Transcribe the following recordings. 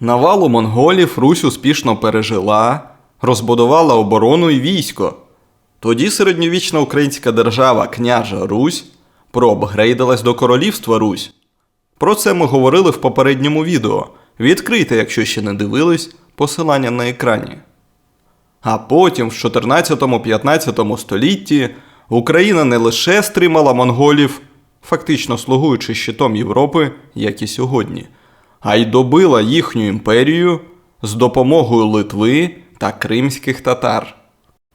Навалу монголів Русь успішно пережила, розбудувала оборону і військо. Тоді середньовічна українська держава княжа Русь проапгрейдилась до королівства Русь. Про це ми говорили в попередньому відео. Відкрийте, якщо ще не дивились, посилання на екрані. А потім, в 14-15 столітті, Україна не лише стримала монголів, фактично слугуючи щитом Європи, як і сьогодні, а й добила їхню імперію з допомогою Литви та кримських татар.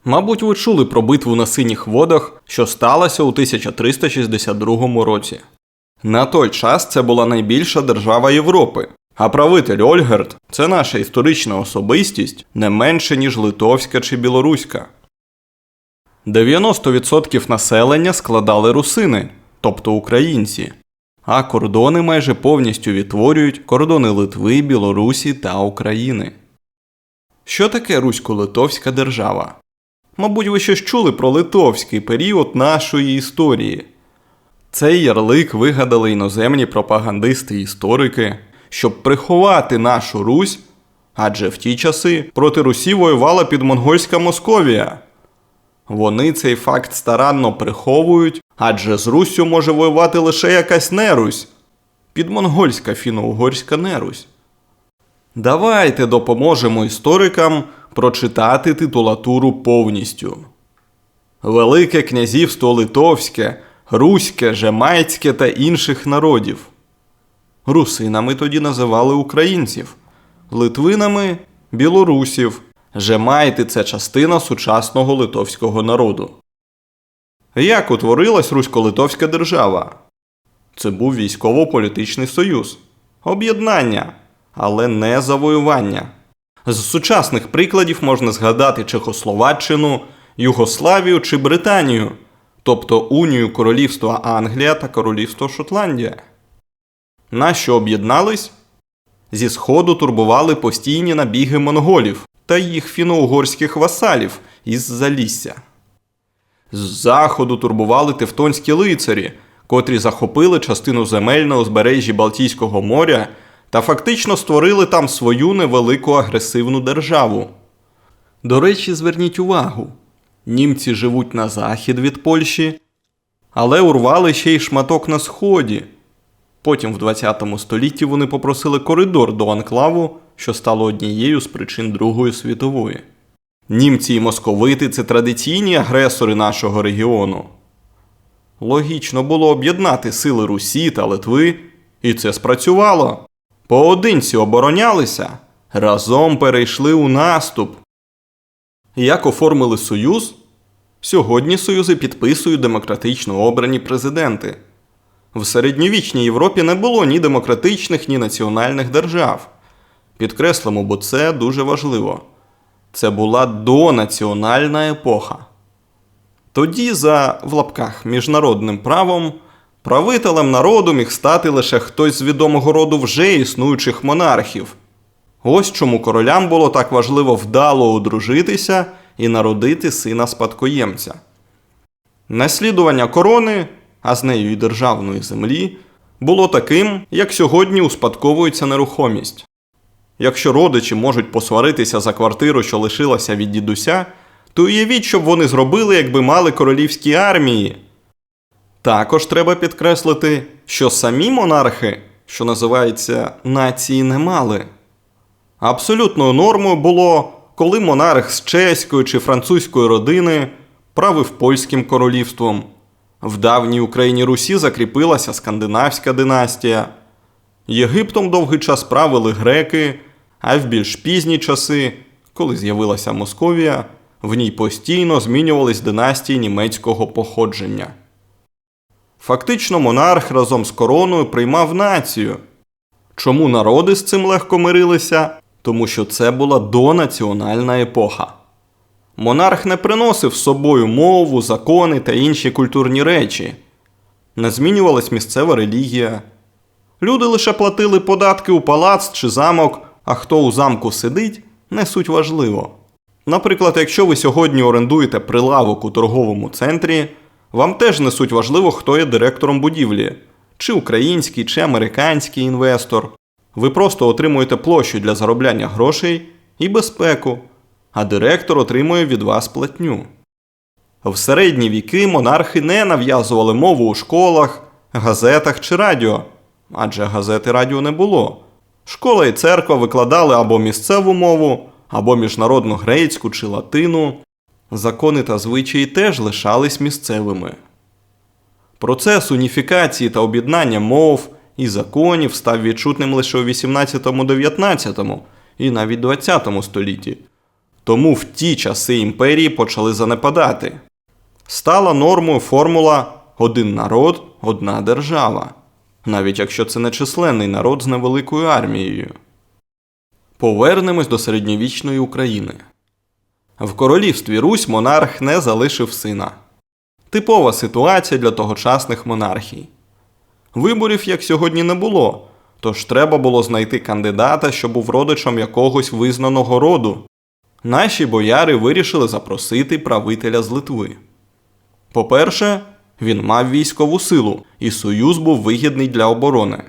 Мабуть, ви чули про битву на синіх водах, що сталася у 1362 році. На той час це була найбільша держава Європи, а правитель Ольгерт це наша історична особистість не менше, ніж литовська чи білоруська. 90% населення складали русини, тобто українці, а кордони майже повністю відтворюють кордони Литви, Білорусі та України. Що таке Русько-Литовська держава? Мабуть, ви щось чули про литовський період нашої історії. Цей ярлик вигадали іноземні пропагандисти і історики, щоб приховати нашу Русь, адже в ті часи проти Русі воювала підмонгольська Московія. Вони цей факт старанно приховують, адже з Руссю може воювати лише якась нерусь, підмонгольська фіно-угорська нерусь. Давайте допоможемо історикам прочитати титулатуру повністю. Велике князівство Литовське, Руське, Жемайцьке та інших народів. Русинами тоді називали українців, литвинами білорусів. Жемайти це частина сучасного литовського народу. Як утворилась Русько-Литовська держава? Це був військово-політичний союз, об'єднання, але не завоювання. З сучасних прикладів можна згадати Чехословаччину, Югославію чи Британію, тобто Унію Королівства Англія та Королівство Шотландія. Нащо об'єднались? Зі сходу турбували постійні набіги монголів та їх фіно-угорських васалів із Залісся. З заходу турбували тевтонські лицарі, котрі захопили частину земель на узбережжі Балтійського моря та фактично створили там свою невелику агресивну державу. До речі, зверніть увагу: німці живуть на захід від Польщі, але урвали ще й шматок на сході. Потім в 20 столітті вони попросили коридор до анклаву, що стало однією з причин Другої світової. Німці і московити це традиційні агресори нашого регіону. Логічно було об'єднати сили Русі та Литви, і це спрацювало. Поодинці оборонялися, разом перейшли у наступ. Як оформили союз? Сьогодні союзи підписують демократично обрані президенти. В середньовічній Європі не було ні демократичних, ні національних держав. Підкреслимо, бо це дуже важливо. Це була донаціональна епоха. Тоді, за в лапках міжнародним правом, правителем народу міг стати лише хтось з відомого роду вже існуючих монархів. Ось чому королям було так важливо вдало одружитися і народити сина спадкоємця. Наслідування корони, а з нею і державної землі, було таким, як сьогодні успадковується нерухомість. Якщо родичі можуть посваритися за квартиру, що лишилася від дідуся, то уявіть, що б вони зробили, якби мали королівські армії. Також треба підкреслити, що самі монархи, що називається нації, не мали. Абсолютною нормою було, коли монарх з чеської чи французької родини правив польським королівством. В давній Україні Русі закріпилася скандинавська династія. Єгиптом довгий час правили греки, а в більш пізні часи, коли з'явилася Московія, в ній постійно змінювались династії німецького походження. Фактично, монарх разом з короною приймав націю. Чому народи з цим легко мирилися? Тому що це була донаціональна епоха. Монарх не приносив з собою мову, закони та інші культурні речі. Не змінювалась місцева релігія. Люди лише платили податки у палац чи замок, а хто у замку сидить, не суть важливо. Наприклад, якщо ви сьогодні орендуєте прилавок у торговому центрі, вам теж не суть важливо, хто є директором будівлі, чи український, чи американський інвестор. Ви просто отримуєте площу для заробляння грошей і безпеку, а директор отримує від вас платню. В середні віки монархи не нав'язували мову у школах, газетах чи радіо, адже газети радіо не було. Школа і церква викладали або місцеву мову, або міжнародну грецьку чи латину. Закони та звичаї теж лишались місцевими. Процес уніфікації та об'єднання мов і законів став відчутним лише у 18-19 і навіть 20 столітті. Тому в ті часи імперії почали занепадати. Стала нормою формула один народ, одна держава, навіть якщо це не численний народ з невеликою армією. Повернемось до середньовічної України. В королівстві Русь монарх не залишив сина. Типова ситуація для тогочасних монархій. Виборів, як сьогодні, не було, тож треба було знайти кандидата, що був родичем якогось визнаного роду. Наші бояри вирішили запросити правителя з Литви. По-перше, він мав військову силу, і союз був вигідний для оборони.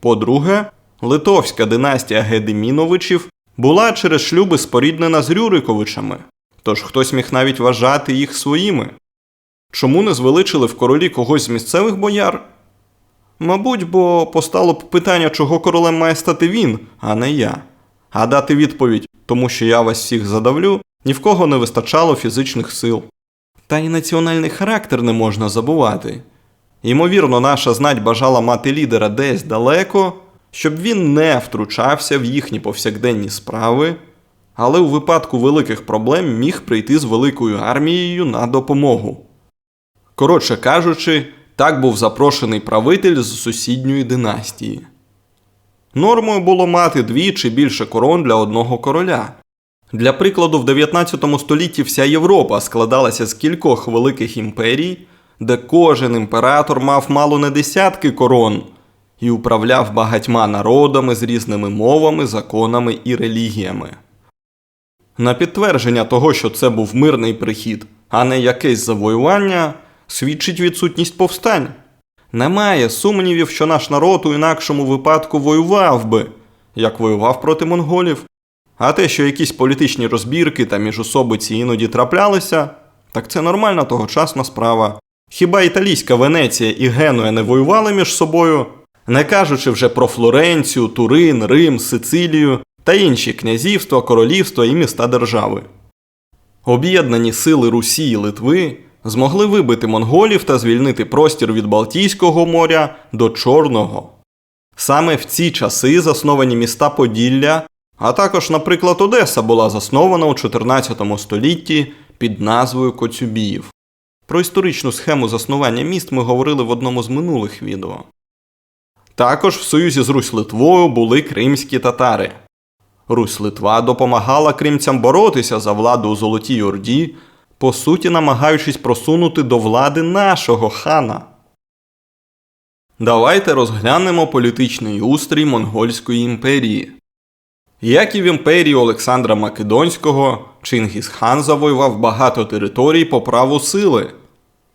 По-друге, литовська династія Гедеміновичів була через шлюби споріднена з Рюриковичами, тож хтось міг навіть вважати їх своїми. Чому не звеличили в королі когось з місцевих бояр? Мабуть, бо постало б питання, чого королем має стати він, а не я. А дати відповідь, тому що я вас всіх задавлю, ні в кого не вистачало фізичних сил. Та й національний характер не можна забувати. Ймовірно, наша знать бажала мати лідера десь далеко, щоб він не втручався в їхні повсякденні справи, але у випадку великих проблем міг прийти з великою армією на допомогу. Коротше кажучи, так був запрошений правитель з сусідньої династії. Нормою було мати дві чи більше корон для одного короля. Для прикладу, в 19 столітті вся Європа складалася з кількох великих імперій, де кожен імператор мав мало не десятки корон і управляв багатьма народами з різними мовами, законами і релігіями. На підтвердження того, що це був мирний прихід, а не якесь завоювання, свідчить відсутність повстань. Немає сумнівів, що наш народ у інакшому випадку воював би, як воював проти монголів. А те, що якісь політичні розбірки та міжособиці іноді траплялися, так це нормальна тогочасна справа. Хіба італійська Венеція і Генуя не воювали між собою, не кажучи вже про Флоренцію, Турин, Рим, Сицилію та інші князівства, королівства і міста держави. Об'єднані сили Русі і Литви змогли вибити монголів та звільнити простір від Балтійського моря до Чорного. Саме в ці часи засновані міста Поділля, а також, наприклад, Одеса була заснована у 14 столітті під назвою Коцюбіїв. Про історичну схему заснування міст ми говорили в одному з минулих відео. Також в союзі з Русь Литвою були кримські татари. Русь Литва допомагала кримцям боротися за владу у Золотій Орді, по суті намагаючись просунути до влади нашого хана. Давайте розглянемо політичний устрій Монгольської імперії. Як і в імперії Олександра Македонського, Чингісхан завоював багато територій по праву сили.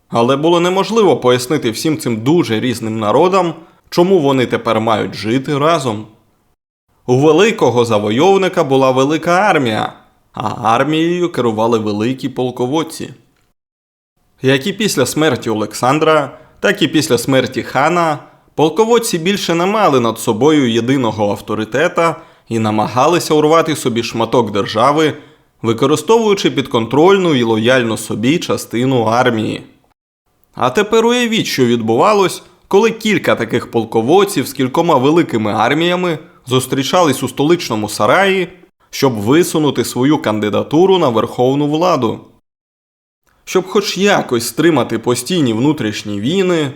Але було неможливо пояснити всім цим дуже різним народам, чому вони тепер мають жити разом. У великого завойовника була велика армія, а армією керували великі полководці. Як і після смерті Олександра, так і після смерті хана, полководці більше не мали над собою єдиного авторитета і намагалися урвати собі шматок держави, використовуючи підконтрольну і лояльну собі частину армії. А тепер уявіть, що відбувалось, коли кілька таких полководців з кількома великими арміями зустрічались у столичному сараї, щоб висунути свою кандидатуру на верховну владу. Щоб хоч якось стримати постійні внутрішні війни,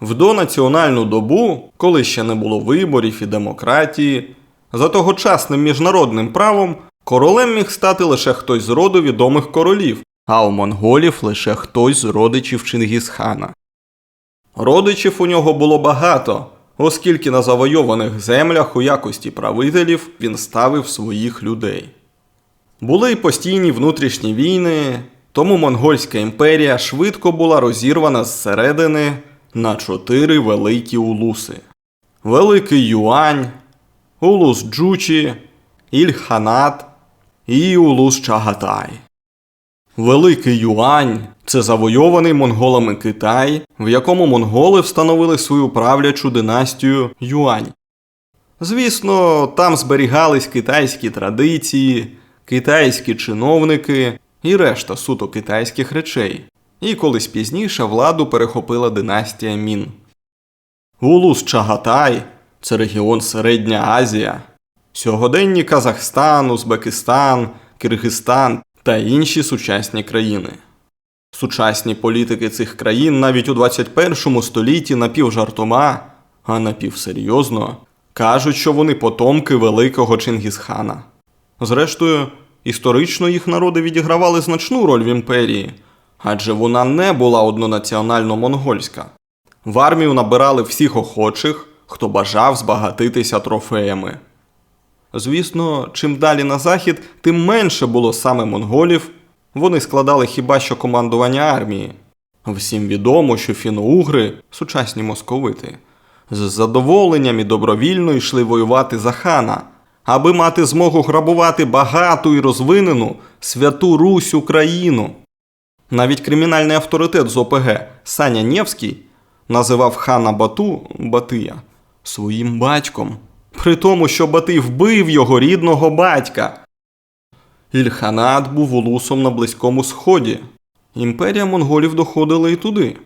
в донаціональну добу, коли ще не було виборів і демократії, за тогочасним міжнародним правом королем міг стати лише хтось з роду відомих королів, а у монголів лише хтось з родичів Чингісхана. Родичів у нього було багато, оскільки на завойованих землях у якості правителів він ставив своїх людей. Були й постійні внутрішні війни, тому монгольська імперія швидко була розірвана зсередини на чотири великі улуси: Великий Юань, Улус Джучі, Ільханат і Улус Чагатай. Великий Юань це завойований монголами Китай, в якому монголи встановили свою правлячу династію Юань. Звісно, там зберігались китайські традиції, китайські чиновники і решта суто китайських речей. І колись пізніше владу перехопила династія Мін. Улус Чагатай це регіон Середня Азія. Сьогоденні Казахстан, Узбекистан, Киргизстан та інші сучасні країни. Сучасні політики цих країн навіть у 21 столітті напівжартома, а напівсерйозно кажуть, що вони потомки великого Чингісхана. Зрештою, історично їх народи відігравали значну роль в імперії, адже вона не була однонаціонально монгольська. В армію набирали всіх охочих, хто бажав збагатитися трофеями. Звісно, чим далі на захід, тим менше було саме монголів. Вони складали хіба що командування армії. Всім відомо, що фіно-угри, сучасні московити, з задоволенням і добровільно йшли воювати за хана, аби мати змогу грабувати багату і розвинену святу Русь Україну. Навіть кримінальний авторитет з ОПГ Саня Нєвський називав хана Бату Батия своїм батьком, при тому, що Батий вбив його рідного батька. Ільханат був улусом на Близькому Сході. Імперія монголів доходила і туди.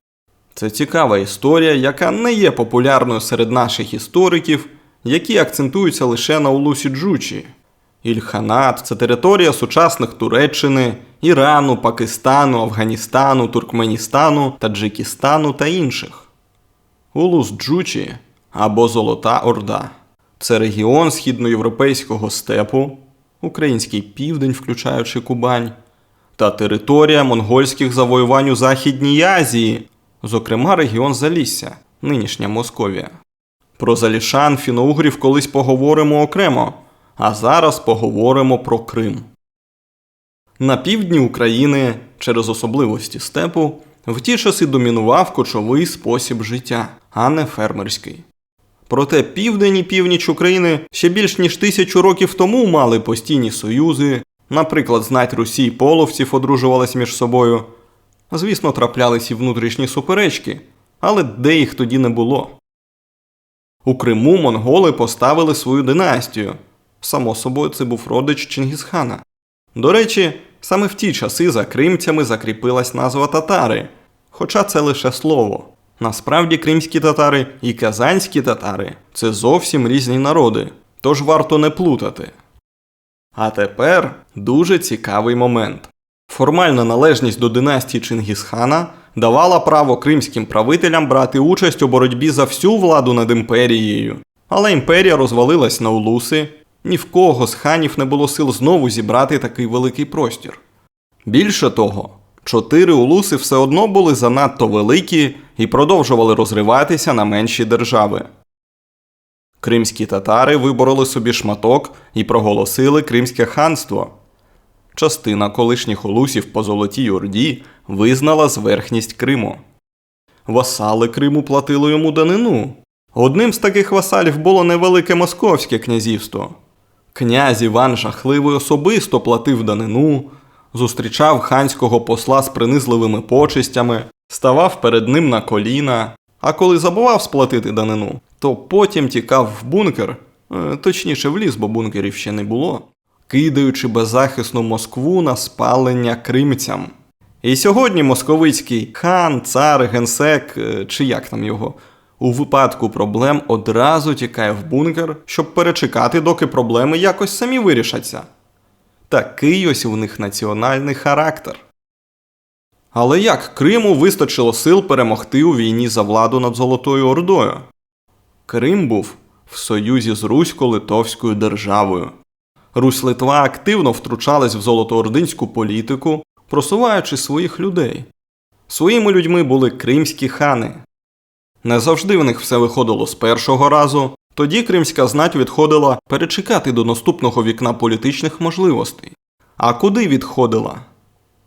Це цікава історія, яка не є популярною серед наших істориків, які акцентуються лише на улусі Джучі. Ільханат це територія сучасних Туреччини, Ірану, Пакистану, Афганістану, Туркменістану, Таджикистану та інших. Улус Джучі або Золота Орда це регіон східноєвропейського степу, український південь, включаючи Кубань, та територія монгольських завоювань у Західній Азії, зокрема регіон Залісся, нинішня Московія. Про залішан фіноугрів колись поговоримо окремо, а зараз поговоримо про Крим. На півдні України через особливості степу в ті часи домінував кочовий спосіб життя, а не фермерський. Проте південь і північ України ще більш ніж тисячу років тому мали постійні союзи, наприклад, знать Русі й половців одружувались між собою. Звісно, траплялись і внутрішні суперечки, але де їх тоді не було. У Криму монголи поставили свою династію. Само собою, це був родич Чингісхана. До речі, саме в ті часи за кримцями закріпилась назва татари, хоча це лише слово. Насправді кримські татари і казанські татари це зовсім різні народи, тож варто не плутати. А тепер дуже цікавий момент. Формальна належність до династії Чингісхана давала право кримським правителям брати участь у боротьбі за всю владу над імперією. Але імперія розвалилась на улуси, ні в кого з ханів не було сил знову зібрати такий великий простір. Більше того, чотири улуси все одно були занадто великі і продовжували розриватися на менші держави. Кримські татари вибороли собі шматок і проголосили Кримське ханство. Частина колишніх улусів по Золотій Орді визнала зверхність Криму. Васали Криму платили йому данину. Одним з таких васалів було невелике Московське князівство. Князь Іван Жахливий особисто платив данину, зустрічав ханського посла з принизливими почестями, ставав перед ним на коліна, а коли забував сплатити данину, то потім тікав в бункер, е, точніше в ліс, бо бункерів ще не було, кидаючи беззахисну Москву на спалення кримцям. І сьогодні московицький хан, цар, генсек, е, чи як там його, у випадку проблем одразу тікає в бункер, щоб перечекати, доки проблеми якось самі вирішаться. Такий ось у них національний характер. Але як Криму вистачило сил перемогти у війні за владу над Золотою Ордою? Крим був в союзі з Русько-Литовською державою. Русь-Литва активно втручалась в золотоординську політику, просуваючи своїх людей. Своїми людьми були кримські хани. Не завжди в них все виходило з першого разу, тоді кримська знать відходила перечекати до наступного вікна політичних можливостей. А куди відходила?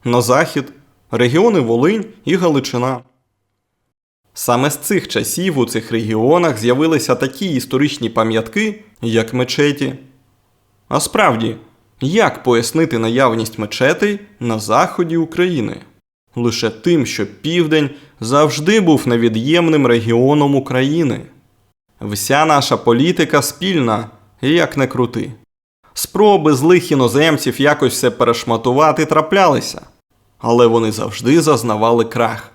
На захід, регіони Волинь і Галичина. Саме з цих часів у цих регіонах з'явилися такі історичні пам'ятки, як мечеті. А справді, як пояснити наявність мечетей на заході України? Лише тим, що південь завжди був невід'ємним регіоном України. Вся наша політика спільна, як не крути. Спроби злих іноземців якось все перешматувати траплялися, але вони завжди зазнавали крах.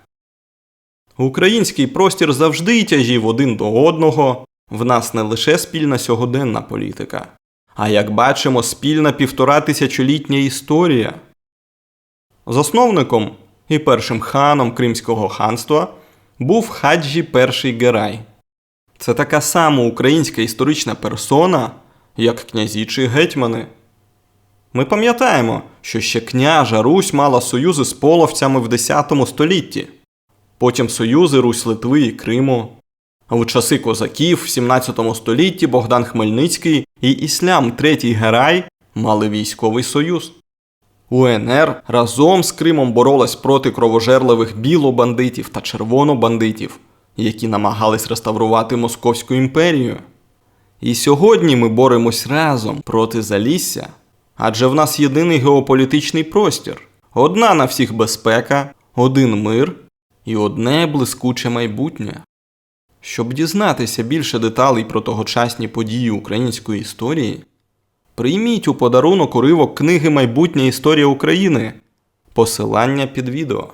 Український простір завжди тяжів один до одного. В нас не лише спільна сьогоденна політика, а як бачимо, спільна півтора тисячолітня історія. Засновником і першим ханом Кримського ханства був Хаджі І Герай. Це така сама українська історична персона, як князі чи гетьмани. Ми пам'ятаємо, що ще княжа Русь мала союзи з половцями в X столітті, потім союзи Русь Литви і Криму. У часи козаків в 17 столітті Богдан Хмельницький і Іслям III Герай мали військовий союз. УНР разом з Кримом боролась проти кровожерливих білобандитів та червонобандитів, які намагались реставрувати Московську імперію. І сьогодні ми боремось разом проти Залісся, адже в нас єдиний геополітичний простір, одна на всіх безпека, один мир і одне блискуче майбутнє. Щоб дізнатися більше деталей про тогочасні події української історії, прийміть у подарунок уривок книги Майбутня історія України. Посилання під відео.